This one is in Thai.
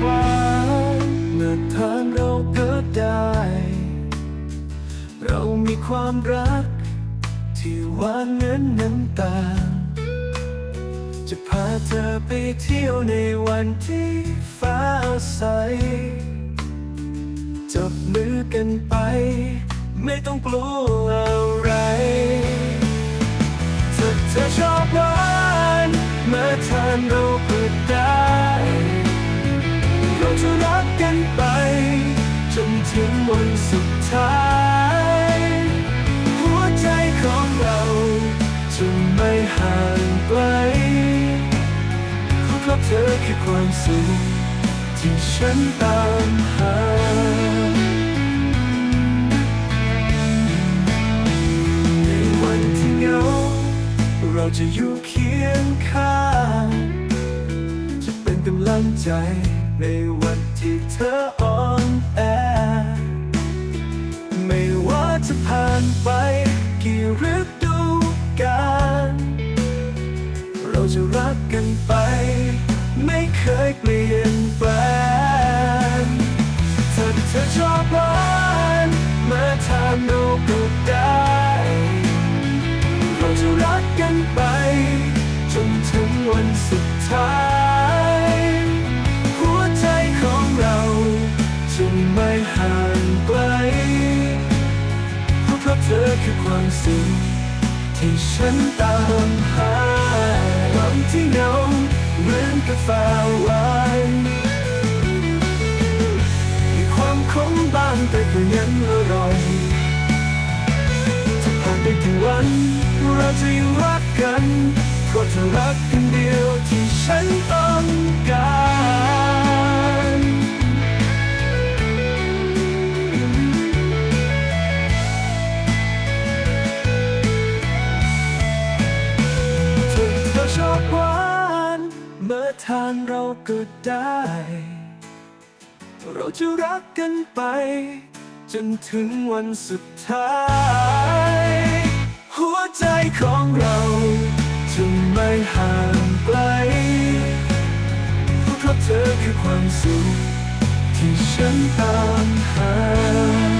หวเมื่อทานเราเกิดได้ เรามีความรัก ที่หวานเหมือนน้ำตา จะพาเธอไปเที่ยวในวันที่ฟ้าใส จับมือกันไป ไม่ต้องกลัวอะไรเธอเธอชอบหวานเมื่อทานเรา จะรักกันไป จนถึงวันสุดท้าย หัวใจของเราจะไม่ห่างไกลเพราะเธอคือความสุขที่ฉันตามหาในวันที่เหงาเราจะอยู่เคียงข้าง จะเป็นกำลังใจในวัน กันไป ไม่เคยเปลี่ยนแปลงถ้าเธอชอบหวานมาทานเราก็ได้ เราจะรักกันไป จนถึงวันสุดท้าย หัวใจของเราจะไม่ห่างไกลเพราะเธอคือความสุขที่ฉันตามหาความ แฟหวามีความขมบางแต่ก็ยังอร่อยจะผ่านไปถึงวันเราจะยังรักกัน ก็จะรักกันเดียวที่ฉันต้อง ทานเราก็ได้ เราจะรักกันไป จนถึงวันสุดท้าย หัวใจของเราจะไม่ห่างไกลเพราะเธอคือความสุขที่ฉันตามหา